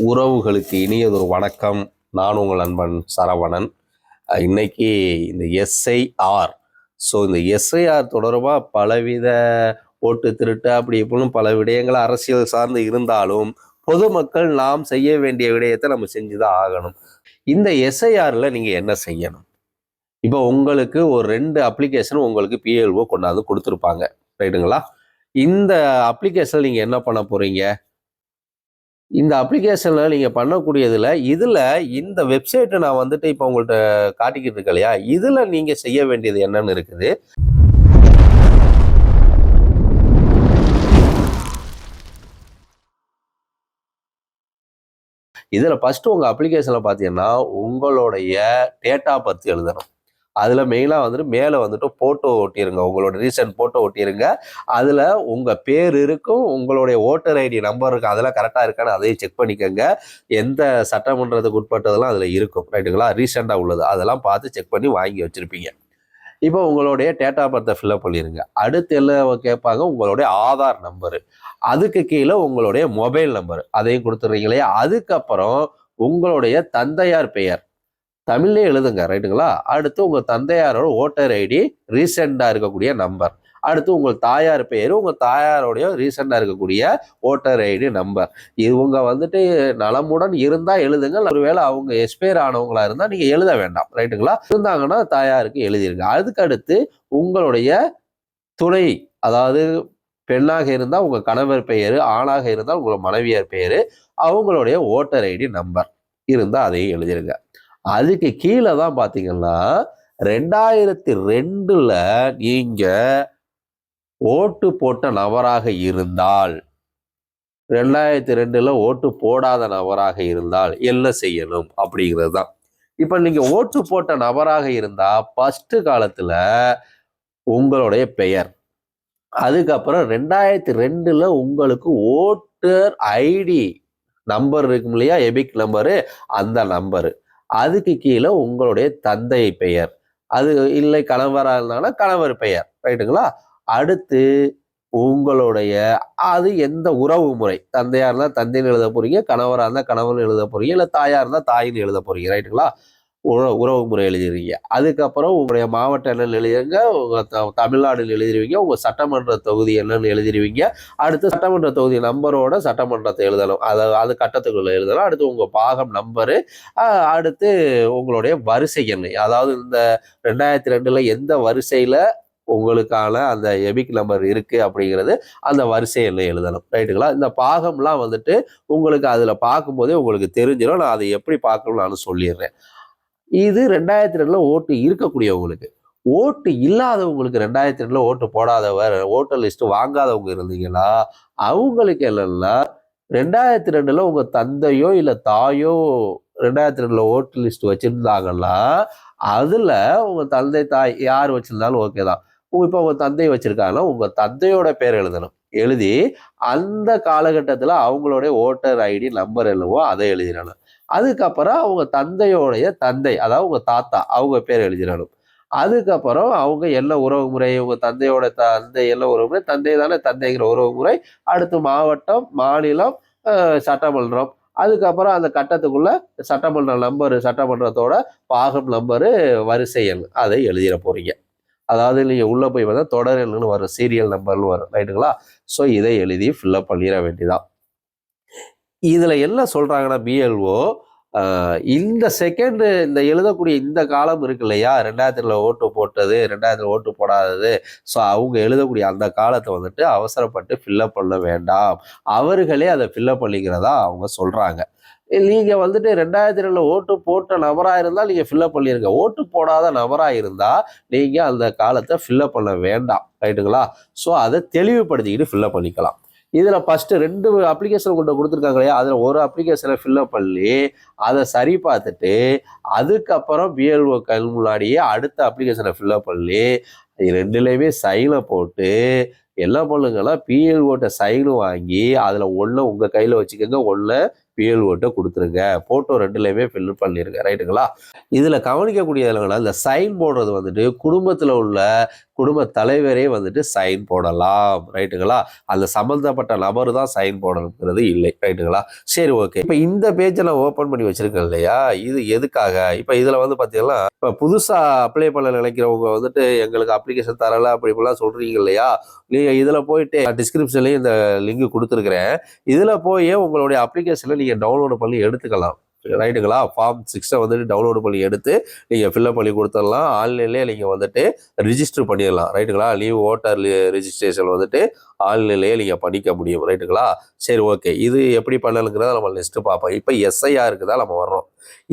உறவுகளுக்கு இனியதொரு வணக்கம். நான் உங்கள் நண்பன் சரவணன். இன்னைக்கு இந்த எஸ்ஐஆர். ஸோ இந்த எஸ்ஐஆர் தொடர்பாக பலவித ஓட்டு திருட்டு அப்படி இப்படின்னு பல விடயங்கள் அரசியல் சார்ந்து இருந்தாலும் பொதுமக்கள் நாம் செய்ய வேண்டிய விடயத்தை நம்ம செஞ்சு தான் ஆகணும். இந்த எஸ்ஐஆரில் நீங்கள் என்ன செய்யணும்? இப்போ உங்களுக்கு ஒரு ரெண்டு அப்ளிகேஷன் உங்களுக்கு பிஎல்ஓ கொண்டாந்து கொடுத்துருப்பாங்க. ரைட்டுங்களா இந்த அப்ளிகேஷனில் நீங்கள் என்ன பண்ண போகிறீங்க இந்த அப்ளிகேஷனில் நீங்கள் பண்ணக்கூடியதில் இதில் இந்த வெப்சைட்டை நான் வந்துட்டு இப்போ உங்கள்கிட்ட காட்டிக்கிட்டு இருக்கேன் இல்லையா? இதில் நீங்கள் செய்ய வேண்டியது என்னன்னு இருக்குது. இதில் ஃபஸ்ட்டு உங்கள் அப்ளிகேஷனில் பார்த்தீங்கன்னா உங்களுடைய டேட்டா பற்றி எழுதணும். அதில் மெயினாக வந்துட்டு மேலே வந்துட்டு ஃபோட்டோ ஒட்டிருங்க. உங்களோட ரீசன்ட் ஃபோட்டோ ஒட்டிருங்க. அதில் உங்கள் பேர் இருக்கும் உங்களுடைய ஓட்டர் ஐடி நம்பர் இருக்கும். அதெல்லாம் கரெக்டாக இருக்கான்னு அதையும் செக் பண்ணிக்கோங்க. எந்த சட்டமன்றத்துக்கு உட்பட்டதெல்லாம் அதில் இருக்கும். ரைட்டுங்களா ரீசெண்டாக உள்ளது. அதெல்லாம் பார்த்து செக் பண்ணி வாங்கி வச்சுருப்பீங்க. இப்போ உங்களுடைய டேட்டா பர்த்தை ஃபில்அப் பண்ணிடுங்க அடுத்து எல்லாம் கேட்பாங்க? உங்களுடைய ஆதார் நம்பரு அதுக்கு கீழே உங்களுடைய மொபைல் நம்பர் அதையும் கொடுத்துட்றீங்க இல்லையா? அதுக்கப்புறம் உங்களுடைய தந்தையார் பெயர். தமிழ்லேயே எழுதுங்க ரைட்டுங்களா? அடுத்து உங்கள் தந்தையாரோட ஓட்டர் ஐடி ரீசெண்டாக இருக்கக்கூடிய நம்பர். அடுத்து உங்கள் தாயார் பெயர் உங்கள் தாயாரோடைய ரீசெண்டாக இருக்கக்கூடிய ஓட்டர் ஐடி நம்பர். இவங்க வந்துட்டு நலமுடன் இருந்தால் எழுதுங்க ஒருவேளை அவங்க எக்ஸ்பயர் ஆனவங்களா இருந்தால் நீங்கள் எழுத வேண்டாம் ரைட்டுங்களா? இருந்தாங்கன்னா தாயாருக்கு எழுதிருங்க. அதுக்கு அடுத்து உங்களுடைய துணை அதாவது பெண்ணாக இருந்தால் உங்கள் கணவர் பெயர் ஆணாக இருந்தால் உங்கள் மனைவியார் பெயர் அவங்களுடைய ஓட்டர் ஐடி நம்பர். இருந்தால் அதையும் எழுதிருங்க. அதுக்கு கீழே தான் பார்த்தீங்கன்னா ரெண்டாயிரத்தி ரெண்டில் நீங்கள் ஓட்டு போட்ட நபராக இருந்தால் ரெண்டாயிரத்தி ரெண்டில் ஓட்டு போடாத நபராக இருந்தால் என்ன செய்யணும் அப்படிங்கிறது தான். இப்போ நீங்கள் ஓட்டு போட்ட நபராக இருந்தால் ஃபஸ்ட்டு காலத்தில் உங்களுடைய பெயர். அதுக்கப்புறம் ரெண்டாயிரத்தி ரெண்டில் உங்களுக்கு ஓட்டர் ஐடி நம்பர் இருக்கும் இல்லையா? எபிக் நம்பரு அந்த நம்பரு அதுக்கு கீழே உங்களுடைய தந்தை பெயர். அது இல்லை கணவராக இருந்தாங்கன்னா கணவர் பெயர். ரைட்டுங்களா? அடுத்து உங்களுடைய அது எந்த உறவு முறை? தந்தையாக இருந்தால் தந்தைன்னு எழுத போகிறீங்க கணவராக இருந்தால் கணவன் எழுத போகிறீங்க இல்லை தாயாக இருந்தால் தாயின்னு எழுத போகிறீங்க ரைட்டுங்களா? உற உறவு முறை எழுதிருவீங்க அதுக்கப்புறம் உங்களுடைய மாவட்டம் என்னன்னு எழுதிருங்க உங்கள் த தமிழ்நாடுன்னு எழுதிருவீங்க உங்கள் சட்டமன்ற தொகுதி என்னன்னு எழுதிருவீங்க. அடுத்து சட்டமன்ற தொகுதி நம்பரோட சட்டமன்றத்தை எழுதணும். அதை அது கட்டத்துக்குள்ளே எழுதணும் அடுத்து உங்கள் பாகம் நம்பரு. அடுத்து உங்களுடைய வரிசை எண் அதாவது இந்த ரெண்டாயிரத்தி ரெண்டில் எந்த வரிசையில் உங்களுக்கான அந்த எபிக் நம்பர் இருக்கு அப்படிங்கிறது அந்த வரிசை எண்ணை எழுதணும். ரைட்டுங்களா? இந்த பாகம்லாம் வந்துட்டு உங்களுக்கு அதில் பார்க்கும்போதே உங்களுக்கு தெரிஞ்சிடும் நான் அதை எப்படி பார்க்கணும்னு நான் சொல்லிடுறேன். இது ரெண்டாயிரத்தி ரெண்டில் ஓட்டு இருக்கக்கூடியவங்களுக்கு. ஓட்டு இல்லாதவங்களுக்கு ரெண்டாயிரத்தி ரெண்டில் ஓட்டு போடாதவர் ஓட்டர் லிஸ்ட்டு வாங்காதவங்க இருந்தீங்கன்னா அவங்களுக்கு என்னென்னா ரெண்டாயிரத்தி ரெண்டில் உங்கள் தந்தையோ இல்லை தாயோ ரெண்டாயிரத்தி ரெண்டில் ஓட்டு லிஸ்ட் வச்சுருந்தாங்கன்னா அதில் உங்கள் தந்தை தாய் யார் வச்சுருந்தாலும் ஓகே தான். இப்போ உங்கள் தந்தை வச்சுருக்காங்கன்னா உங்கள் தந்தையோட பேர் எழுதணும். எழுதி அந்த காலகட்டத்தில் அவங்களுடைய ஓட்டர் ஐடி நம்பர் என்னவோ அதை எழுதிடணும். அதுக்கப்புறம் அவங்க தந்தையோடைய தந்தை அதாவது உங்கள் தாத்தா அவங்க பேர் எழுதினாலும். அதுக்கப்புறம் அவங்க என்ன உறவு முறை உங்க தந்தையோட தந்தை என்ன உறவு முறை தந்தை தானே தந்தைங்கிற உறவு முறை அடுத்து மாவட்டம் மாநிலம் சட்டமன்றம். அதுக்கப்புறம் அந்த கட்டத்துக்குள்ள சட்டமன்ற நம்பரு சட்டமன்றத்தோட பாகம் நம்பரு வரிசை எண் அதை எழுதிட போறீங்க. அதாவது நீங்கள் உள்ளே போய் பார்த்தா தொடர் எண்ணுன்னு வரும் சீரியல் நம்பர்னு வரும் ரைட்டுங்களா ஸோ இதை எழுதி ஃபில்லப் பண்ணிட வேண்டியதான் இதில் என்ன சொல்கிறாங்கன்னா பிஎல்ஓ இந்த செகண்டு இந்த எழுதக்கூடிய இந்த காலம் இருக்கு இல்லையா? ரெண்டாயிரத்துல ஓட்டு போட்டது ரெண்டாயிரத்துல ஓட்டு போடாதது. ஸோ அவங்க எழுதக்கூடிய அந்த காலத்தை வந்துட்டு அவசரப்பட்டு ஃபில்லப் பண்ண வேண்டாம். அவர்களே அதை ஃபில்லப் பண்ணிக்கிறதா அவங்க சொல்கிறாங்க நீங்கள் வந்துட்டு ரெண்டாயிரத்தி ரெண்டில் ஓட்டு போட்ட நபராக இருந்தால் நீங்கள் ஃபில்லப் பண்ணியிருங்க ஓட்டு போடாத நபராக இருந்தால் நீங்கள் அந்த காலத்தை ஃபில்லப் பண்ண வேண்டாம். ரைட்டுங்களா ஸோ அதை தெளிவுபடுத்திக்கிட்டு ஃபில்லப் பண்ணிக்கலாம். இதில் ஃபஸ்ட்டு ரெண்டு அப்ளிகேஷன் கொண்டு கொடுத்துருக்காங்க இல்லையா? அதில் ஒரு அப்ளிகேஷனை ஃபில்அப் பண்ணி அதை சரி பார்த்துட்டு அதுக்கப்புறம் பிஎல்ஓ கல் முன்னாடியே அடுத்த அப்ளிகேஷனை ஃபில்அப் பண்ணி ரெண்டுலேயுமே சைனை போட்டு என்ன பண்ணுங்கன்னா பிஎல்ஓட்ட சைனு வாங்கி அதில் ஒன்று உங்கள் கையில் வச்சுக்கோங்க ஒன்று பிஎல் ஓட்டை கொடுத்துருங்க. ஃபோட்டோ ரெண்டுலேயுமே ஃபில் பண்ணிருங்க. ரைட்டுங்களா இதில் கவனிக்கக்கூடியது என்னன்னா இந்த சைன் போடுறது வந்துட்டு குடும்பத்தில் உள்ள குடும்ப தலைவரே வந்துட்டு சைன் போடலாம். ரைட்டுங்களா அந்த சம்மந்தப்பட்ட நபர் தான் சைன் போடணுங்கிறது இல்லை. ரைட்டுங்களா சரி ஓகே இப்போ இந்த பேஜை நான் ஓப்பன் பண்ணி வச்சிருக்கேன் இல்லையா? இது எதுக்காக? இப்போ இதில் வந்து பார்த்தீங்கன்னா இப்போ புதுசாக அப்ளை பண்ண நினைக்கிறவங்க வந்துட்டு எங்களுக்கு அப்ளிகேஷன் தரல அப்படி இப்படிலாம் சொல்கிறீங்க இல்லையா? நீங்கள் இதில் போயிட்டு டிஸ்கிரிப்ஷன்லேயும் இந்த லிங்க் கொடுத்துருக்குறேன். இதில் போய் உங்களுடைய அப்ளிகேஷனில் நீங்கள் டவுன்லோடு பண்ணி எடுத்துக்கலாம். ரைட்டுங்களா ஃபார்ம் சிக்ஸை வந்துட்டு டவுன்லோடு பண்ணி எடுத்து நீங்கள் ஃபில்அப் பண்ணி கொடுத்துடலாம். ஆன்லைன்லேயே நீங்கள் வந்துட்டு ரிஜிஸ்டர் பண்ணிடலாம். ரைட்டுங்களா லீவ் ஓட்டர் ரிஜிஸ்ட்ரேஷன் வந்துட்டு ஆன்லைன்லேயே நீங்கள் பண்ணிக்க முடியும். ரைட்டுங்களா சரி ஓகே இது எப்படி பண்ணலுங்கிறத நம்ம லிஸ்ட்டு பார்ப்போம். இப்போ எஸ்ஐஆருக்கு தான் நம்ம வர்றோம்.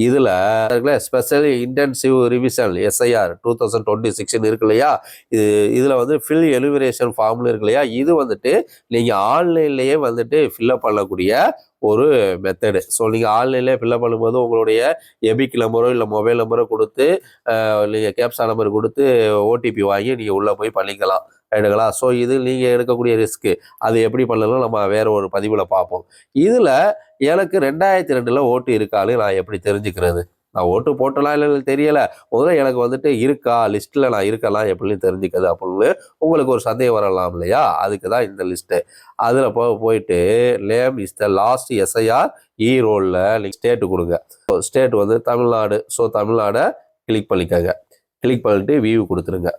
இதில் இருக்குல்ல special intensive revision SIR two thousand twenty சிக்ஸ்னு இருக்கு இல்லையா? இது இதில் வந்து ஃபில் எலிவரேஷன் ஃபார்ம்னு இருக்கு இல்லையா? இது வந்துட்டு நீங்கள் ஆன்லைன்லேயே வந்துட்டு ஃபில்அப் பண்ணக்கூடிய ஒரு மெத்தடு ஸோ நீங்கள் ஆன்லைனில் ஃபில்அப் பண்ணும்போது உங்களுடைய எபிக் நம்பரோ இல்லை மொபைல் நம்பரோ கொடுத்து நீங்கள் கேப்சா நம்பர் கொடுத்து ஓடிபி வாங்கி நீங்கள் உள்ளே போய் பண்ணிக்கலாம். ரைட்டுங்களா? ஸோ இது நீங்கள் எடுக்கக்கூடிய ரிஸ்க்கு அது எப்படி பண்ணலாம் நம்ம வேறு ஒரு பதிவில் பார்ப்போம். இதில் எனக்கு ரெண்டாயிரத்தி ரெண்டில் ஓட்டு இருக்கான்னு நான் எப்படி தெரிஞ்சுக்கிறது? நான் ஓட்டு போட்டலாம் இல்லைன்னு தெரியலை. முதல்ல எனக்கு வந்துட்டு இருக்கா லிஸ்ட்டில் நான் இருக்கலாம் எப்படின்னு தெரிஞ்சுக்கிறது அப்படின்னு உங்களுக்கு ஒரு சந்தேகம் வரலாம் இல்லையா? அதுக்கு தான் இந்த லிஸ்ட்டு. அதில் போ போயிட்டு name is the last SIR ஈரோடில் ரோலில் நீங்கள் ஸ்டேட்டு கொடுங்க. ஸ்டேட் வந்து தமிழ்நாடு. ஸோ தமிழ்நாடை கிளிக் பண்ணிக்கோங்க. கிளிக் பண்ணிட்டு வியூ கொடுத்துருங்க.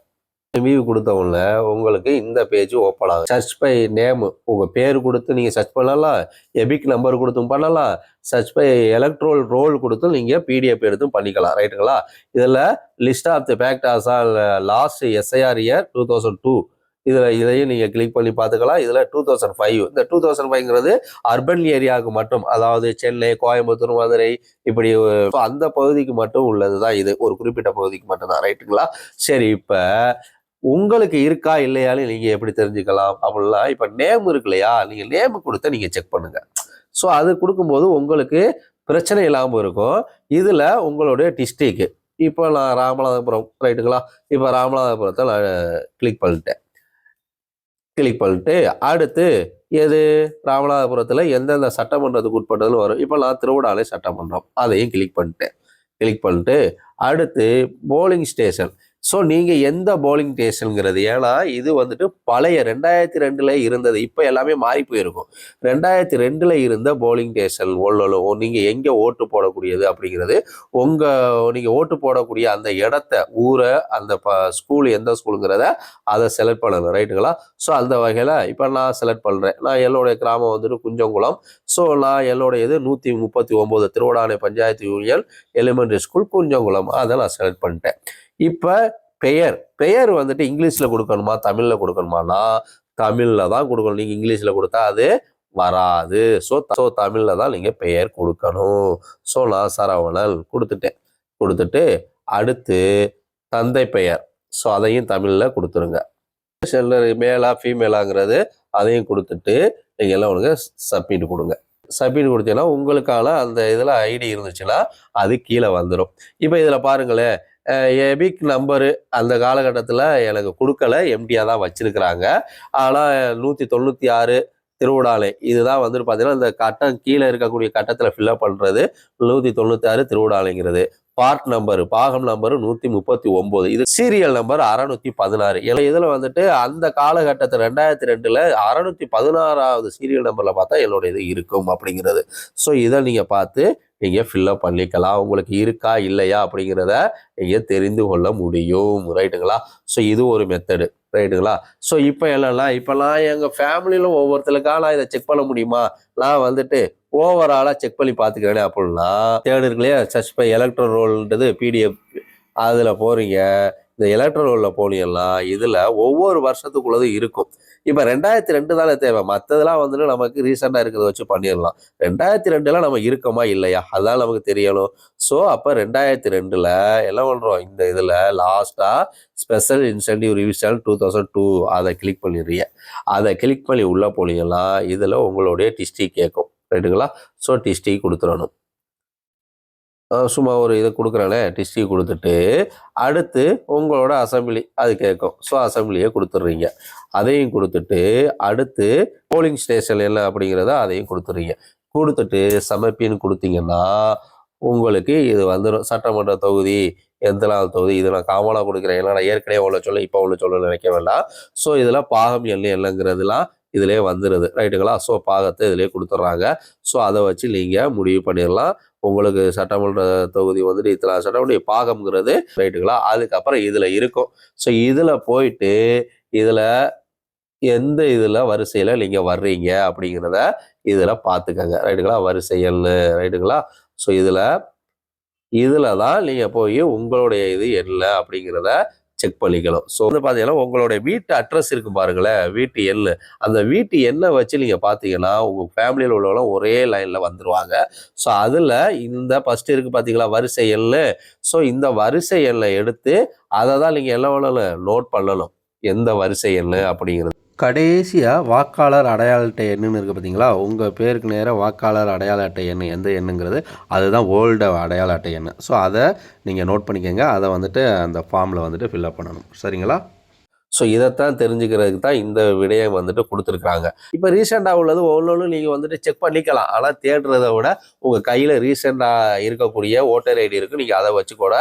வியூ கொடுத்தவங்கள உங்களுக்கு இந்த பேஜ் ஓப்பன் ஆகும் சர்ச் பை நேம் உங்கள் பேர் கொடுத்து நீங்கள் சர்ச் பண்ணலாம். எபிக் நம்பர் கொடுத்தும் பண்ணலாம். சர்ச் பை எலக்ட்ரோல் ரோல் கொடுத்தும் நீங்கள் பிடிஎஃப் எடுத்தும் பண்ணிக்கலாம். ரைட்டுங்களா இதில் list of the ஃபேக்டர்ஸா last SIR year two thousand two இதில் இதையும் நீங்கள் கிளிக் பண்ணி பார்த்துக்கலாம். இதில் டூ தௌசண்ட் ஃபைவ் இந்த டூ தௌசண்ட் ஃபைவ்ங்கிறது அர்பன் ஏரியாவுக்கு மட்டும் அதாவது சென்னை கோயம்புத்தூர் மதுரை இப்படி அந்த பகுதிக்கு மட்டும் உள்ளது தான் இது. ஒரு குறிப்பிட்ட பகுதிக்கு மட்டும் தான் ரைட்டுங்களா சரி இப்போ உங்களுக்கு இருக்கா இல்லையான்னு நீங்கள் எப்படி தெரிஞ்சுக்கலாம் அப்படிலாம் இப்போ நேம் இருக்கு இல்லையா நீங்கள் நேம் கொடுத்து நீங்கள் செக் பண்ணுங்க. ஸோ அது கொடுக்கும்போது உங்களுக்கு பிரச்சனை இல்லாமல் இருக்கும். இதில் உங்களுடைய டிஸ்ட்ரிக்கு இப்போ நான் ராமநாதபுரம் ரைட்டுங்களா இப்போ ராமநாதபுரத்தை நான் கிளிக் பண்ணிட்டேன். கிளிக் பண்ணிட்டு அடுத்து எது? ராமநாதபுரத்தில் எந்தெந்த சட்டமன்றத்துக்கு உட்பட்டதுன்னு வரும். இப்போ நான் திருவிடாலை சட்டமன்றம் அதையும் கிளிக் பண்ணிட்டேன். கிளிக் பண்ணிட்டு அடுத்து போலிங் ஸ்டேஷன் ஸோ நீங்கள் எந்த போலிங் டேஷனுங்கிறது ஏன்னா இது வந்துட்டு பழைய ரெண்டாயிரத்தி ரெண்டில் இருந்தது. இப்போ எல்லாமே மாறி போயிருக்கும். ரெண்டாயிரத்தி ரெண்டில் இருந்த போலிங் டேஷன் ஒல்லோ நீங்கள் எங்கே ஓட்டு போடக்கூடியது அப்படிங்கிறது உங்கள் நீங்கள் ஓட்டு போடக்கூடிய அந்த இடத்த ஊரை அந்த ப ஸ்கூல் எந்த ஸ்கூலுங்கிறத அதை செலக்ட் பண்ணணும். ரைட்டுங்களா ஸோ அந்த வகையில் இப்போ நான் செலக்ட் பண்ணுறேன் நான் என்னுடைய கிராமம் வந்துட்டு குஞ்சங்குளம். ஸோ நான் என்னுடைய இது நூற்றி முப்பத்தி ஒம்பது Tiruvadanai panchayat union elementary school Kunjangulam. அதை நான் செலக்ட் பண்ணிட்டேன். இப்போ பெயர் பெயர் வந்துட்டு இங்கிலீஷில் கொடுக்கணுமா தமிழில் கொடுக்கணுமானா தமிழில் தான் கொடுக்கணும். நீங்கள் இங்கிலீஷில் கொடுத்தா அது வராது. ஸோ ஸோ தமிழில் தான் நீங்கள் பெயர் கொடுக்கணும். ஸோ நான் சரவணன் கொடுத்துட்டேன். கொடுத்துட்டு அடுத்து தந்தை பெயர். ஸோ அதையும் தமிழில் கொடுத்துருங்க. செல்லர் மேலா ஃபீமேலாங்கிறது அதையும் கொடுத்துட்டு நீங்கள் எல்லாம் உனக்கு சப்மிட் கொடுங்க. சப்மிட் கொடுத்தீங்கன்னா உங்களுக்கான அந்த இதில் ஐடி இருந்துச்சுன்னா அது கீழே வந்துடும் இப்போ இதில் பாருங்களேன் எபிக் நம்பரு அந்த காலகட்டத்தில் எனக்கு கொடுக்கல. எம்டியாக தான் வச்சுருக்கிறாங்க. ஆனால் நூற்றி தொண்ணூற்றி ஆறு திருவிடாலை இதுதான் வந்துட்டு பார்த்தீங்கன்னா இந்த கட்டம் கீழே இருக்கக்கூடிய கட்டத்தில் ஃபில்அப் பண்ணுறது நூற்றி தொண்ணூற்றி ஆறு திருவிடாலைங்கிறது பார்ட் நம்பர் பாகம் நம்பர் நூற்றி முப்பத்தி ஒன்பது இது சீரியல் நம்பர் அறநூற்றி பதினாறு. இதில் வந்துட்டு அந்த காலகட்டத்தில் ரெண்டாயிரத்தி ரெண்டில் அறநூற்றி பதினாறாவது சீரியல் நம்பரில் பார்த்தா என்னோட இது இருக்கும் அப்படிங்கிறது. ஸோ இதை நீங்கள் பார்த்து நீங்கள் ஃபில்லப் பண்ணிக்கலாம். உங்களுக்கு இருக்கா இல்லையா அப்படிங்கிறத நீங்கள் தெரிந்து கொள்ள முடியும். ரைட்டுங்களா ஸோ இது ஒரு மெத்தடு ரைட்டுங்களா ஸோ இப்போ என்னன்னா இப்போலாம் எங்கள் ஃபேமிலியில் ஒவ்வொருத்தருக்கா நான் இதை செக் பண்ண முடியுமா? நான் வந்துட்டு ஓவராலாக செக் பண்ணி பார்த்துக்கிறேன் அப்படின்னா தேர்டு இருக்கு இல்லையா சர்ச் பை எலக்ட்ரல் ரோல்ன்றது பிடிஎஃப் அதில் போகிறீங்க இந்த எலக்ட்ரல் ரோலில் போனீங்கன்னா இதில் ஒவ்வொரு வருஷத்துக்குள்ளதும் இருக்கும். இப்போ ரெண்டாயிரத்தி ரெண்டு தானே தேவை. மற்றதெல்லாம் வந்துட்டு நமக்கு ரீசெண்டாக இருக்கிறத வச்சு பண்ணிடலாம். ரெண்டாயிரத்தி ரெண்டுலாம் நம்ம இருக்கோமா இல்லையா? அதான் நமக்கு தெரியணும். ஸோ அப்போ ரெண்டாயிரத்தி ரெண்டில் என்ன பண்ணுறோம் இந்த இதில் லாஸ்ட்டாக special incentive revision two thousand two அதை கிளிக் பண்ணிடுறீங்க. அதை கிளிக் பண்ணி உள்ளே போனீங்கன்னா இதில் உங்களுடைய டிஸ்டி கேட்கும். ரைட்டுங்களா ஸோ டிஸ்டி கொடுத்துடணும். சும்மா ஒரு இதை கொடுக்குறானே டிஸ்ட்ரி கொடுத்துட்டு அடுத்து உங்களோட அசம்பிளி அது கேட்கும். ஸோ அசம்பிளியை கொடுத்துட்றீங்க. அதையும் கொடுத்துட்டு அடுத்து போலிங் ஸ்டேஷன் என்ன அப்படிங்கிறத அதையும் கொடுத்துட்றீங்க. கொடுத்துட்டு சமர்ப்பின்னு கொடுத்தீங்கன்னா உங்களுக்கு இது வந்துடும் சட்டமன்ற தொகுதி எத்தனாவது தொகுதி இது நான் காமனாக கொடுக்குறேன். ஏன்னா நான் ஏற்கனவே உள்ள சொல்ல இப்போ உள்ள சொல்ல நினைக்க வேண்டாம். ஸோ இதில் பாகம் எண்ணு இல்லைங்கிறதுலாம் இதிலே வந்துடுது ரைட்டுங்களா ஸோ பாகத்தை இதிலே கொடுத்துட்றாங்க. ஸோ அதை வச்சு நீங்கள் முடிவு பண்ணிடலாம். உங்களுக்கு சட்டமன்ற தொகுதி வந்துட்டு இத்தனை சட்டமன்ற பாகம்ங்கிறது ரைட்டுங்களா? அதுக்கப்புறம் இதில் இருக்கும். ஸோ இதில் போயிட்டு இதில் எந்த இதில் வரிசையில் நீங்கள் வர்றீங்க அப்படிங்கிறத இதில் பார்த்துக்கங்க ரைட்டுங்களா? வரிசையல் ரைட்டுங்களா? ஸோ இதில் இதில் தான் நீங்கள் போய் உங்களுடைய இது என்ன அப்படிங்கிறத செக் பண்ணிக்கணும். ஸோ வந்து பார்த்தீங்கன்னா உங்களுடைய வீட்டு அட்ரஸ் இருக்கு பாருங்களேன் வீட்டு எண் அந்த வீட்டு எண்ணை வச்சு நீங்கள் பார்த்தீங்கன்னா உங்கள் ஃபேமிலியில் உள்ளவங்களும் ஒரே லைனில் வந்துடுவாங்க ஸோ அதில் இந்த ஃபஸ்ட்டு இருக்குது பார்த்தீங்களா வரிசை எண் ஸோ இந்த வரிசை எண்ணை எடுத்து அதை தான் நீங்கள் என்ன பண்ணணும்? நோட் பண்ணணும். எந்த வரிசை எண் அப்படிங்கிறது. கடைசியாக வாக்காளர் அடையாள அட்டை எண்ணுன்னு இருக்குது பார்த்தீங்களா உங்கள் பேருக்கு நேராக வாக்காளர் அடையாள அட்டை எண் எந்த எண்ணுங்கிறது அதுதான் ஓல்டு அடையாள அட்டை எண். ஸோ அதை நீங்கள் நோட் பண்ணிக்கோங்க. அதை வந்துட்டு அந்த ஃபார்மில் வந்துட்டு ஃபில்அப் பண்ணணும். சரிங்களா? ஸோ இதைத்தான் தெரிஞ்சுக்கிறதுக்கு தான் இந்த விடயம் வந்துட்டு கொடுத்துருக்குறாங்க. இப்போ ரீசெண்டாக உள்ளது ஒவ்வொன்றும் நீங்கள் வந்துட்டு செக் பண்ணிக்கலாம். ஆனால் தேடுறத விட உங்கள் கையில் ரீசெண்டாக இருக்கக்கூடிய ஓட்டர் ஐடி இருக்குது நீங்கள் அதை வச்சு கூட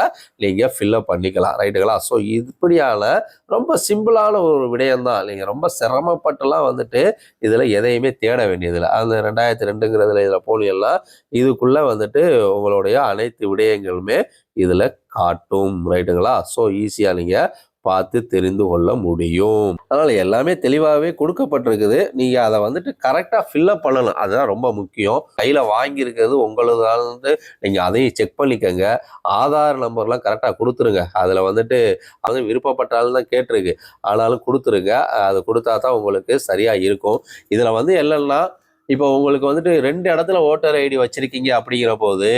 நீங்கள் ஃபில்அப் பண்ணிக்கலாம். ரைட்டுங்களா ஸோ இப்படியான ரொம்ப சிம்பிளான ஒரு விடயம்தான். நீங்கள் ரொம்ப சிரமப்பட்டுலாம் வந்துட்டு இதில் எதையுமே தேட வேண்டியதில்லை. அந்த ரெண்டாயிரத்தி ரெண்டுங்கிறதுல இதில் போனீங்கன்னா இதுக்குள்ளே வந்துட்டு உங்களுடைய அனைத்து விடயங்களுமே இதில் காட்டும். ரைட்டுங்களா ஸோ ஈஸியாக நீங்கள் பார்த்து தெரிந்து கொள்ள முடியும். அதனால் எல்லாமே தெளிவாகவே கொடுக்கப்பட்டிருக்குது. நீங்கள் அதை வந்துட்டு கரெக்டாக ஃபில்லப் பண்ணணும். அதுதான் ரொம்ப முக்கியம். கையில் வாங்கியிருக்கிறது உங்களது வந்து நீங்கள் அதையும் செக் பண்ணிக்கோங்க. ஆதார் நம்பர்லாம் கரெக்டாக கொடுத்துருங்க. அதில் வந்துட்டு அது விருப்பப்பட்டாலும் தான் கேட்டிருக்கு. ஆனாலும் கொடுத்துருங்க. அது கொடுத்தா தான் உங்களுக்கு சரியாக இருக்கும். இதில் வந்து என்னென்னா இப்போ உங்களுக்கு வந்துட்டு ரெண்டு இடத்துல ஓட்டர் ஐடி வச்சிருக்கீங்க அப்படிங்கிற போது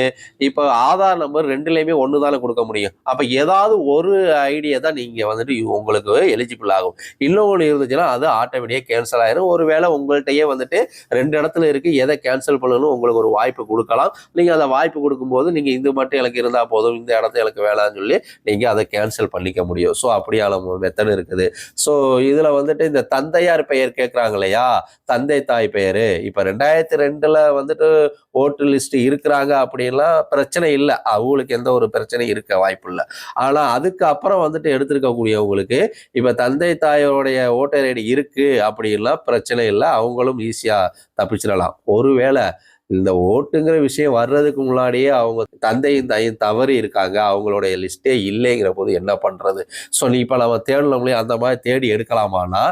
இப்போ ஆதார் நம்பர் ரெண்டுலேயுமே ஒன்று தானே கொடுக்க முடியும். அப்போ ஏதாவது ஒரு ஐடியை தான் நீங்கள் வந்துட்டு உங்களுக்கு எலிஜிபிள் ஆகும். இன்னொன்று இருந்துச்சுன்னா அது ஆட்டோமேட்டிக்காக கேன்சல் ஆயிரும். ஒருவேளை உங்கள்கிட்டயே வந்துட்டு ரெண்டு இடத்துல இருக்குது எதை கேன்சல் பண்ணணும் உங்களுக்கு ஒரு வாய்ப்பு கொடுக்கலாம். நீங்கள் அந்த வாய்ப்பு கொடுக்கும்போது நீங்கள் இது மட்டும் எனக்கு இருந்தால் போதும் இந்த இடத்த எனக்கு வேணாம்னு சொல்லி நீங்கள் அதை கேன்சல் பண்ணிக்க முடியும். ஸோ அப்படியான மெத்தட் இருக்குது. ஸோ இதில் வந்துட்டு இந்த தந்தையார் பெயர் கேட்குறாங்க இல்லையா? தந்தை தாய் பெயர். இப்போ ரெண்டாயிரத்தி ரெண்டில் வந்துட்டு ஓட்டு லிஸ்ட் இருக்கிறாங்க அப்படின்லாம் பிரச்சனை இல்லை. அவங்களுக்கு எந்த ஒரு பிரச்சனையும் இருக்க வாய்ப்பு இல்லை ஆனால் அதுக்கு அப்புறம் வந்துட்டு எடுத்திருக்கக்கூடியவங்களுக்கு இப்போ தந்தை தாயோடைய ஓட்டர் ஐடி இருக்குது அப்படின்லாம் பிரச்சனை இல்லை. அவங்களும் ஈஸியாக தப்பிச்சிடலாம். ஒருவேளை இந்த ஓட்டுங்கிற விஷயம் வர்றதுக்கு முன்னாடியே அவங்க தந்தையும் தாயும் தவறி இருக்காங்க. அவங்களுடைய லிஸ்ட்டே இல்லைங்கிற போது என்ன பண்ணுறது ஸோ நீ இப்போ நம்ம தேடணும்லையே அந்த மாதிரி தேடி எடுக்கலாமான்னா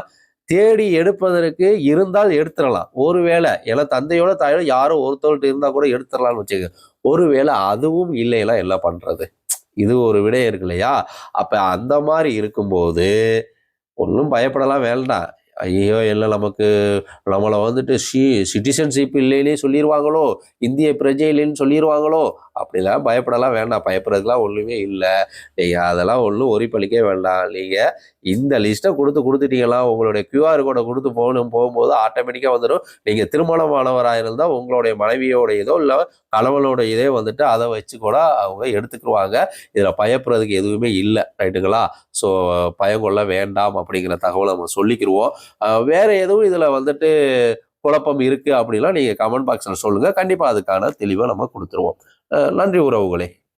தேடி எடுப்பதற்கு இருந்தால் எடுத்துடலாம். ஒருவேளை ஏன்னா தந்தையோட தாயோட யாரோ ஒருத்தவர்கிட்ட இருந்தால் கூட எடுத்துடலாம்னு வச்சுக்க. ஒருவேளை அதுவும் இல்லைன்னா என்ன பண்ணுறது இது ஒரு விடயம் இருக்கு இல்லையா? அப்போ அந்த மாதிரி இருக்கும்போது ஒன்றும் பயப்படலாம் வேண்டாம். ஐயோ இல்லை நமக்கு நம்மளை வந்துட்டு சி சிட்டிசன்ஷிப் இல்லைன்னே சொல்லிடுவாங்களோ இந்திய பிரஜை இல்லைன்னு சொல்லிடுவாங்களோ அப்படிலாம் பயப்படலாம் வேண்டாம். பயப்படுறதுலாம் ஒன்றுமே இல்லை. நீங்கள் அதெல்லாம் ஒன்றும் ஒரிப்பளிக்க வேண்டாம். நீங்கள் இந்த லிஸ்ட்டை கொடுத்து கொடுத்துட்டீங்களா உங்களுடைய கியூஆர் கோடை கொடுத்து போகணும் போகும்போது ஆட்டோமேட்டிக்காக வந்துடும். நீங்கள் திருமணமானவராக இருந்தால் உங்களுடைய மனைவியோட இதோ இல்லை கணவனோட இதே வந்துட்டு அதை வச்சு கூட அவங்க எடுத்துக்கிடுவாங்க இதில் பயப்படுறதுக்கு எதுவுமே இல்லை. ரைட்டுங்களா? ஸோ பயம் கொள்ள வேண்டாம் அப்படிங்கிற தகவலை நம்ம சொல்லிக்கிருவோம். வேற எதுவும் இதில் வந்துட்டு குழப்பம் இருக்குது அப்படின்னா நீங்கள் கமெண்ட் பாக்ஸில் சொல்லுங்கள் கண்டிப்பாக அதுக்கான தெளிவை நம்ம கொடுத்துருவோம். நன்றி உறவுகளே.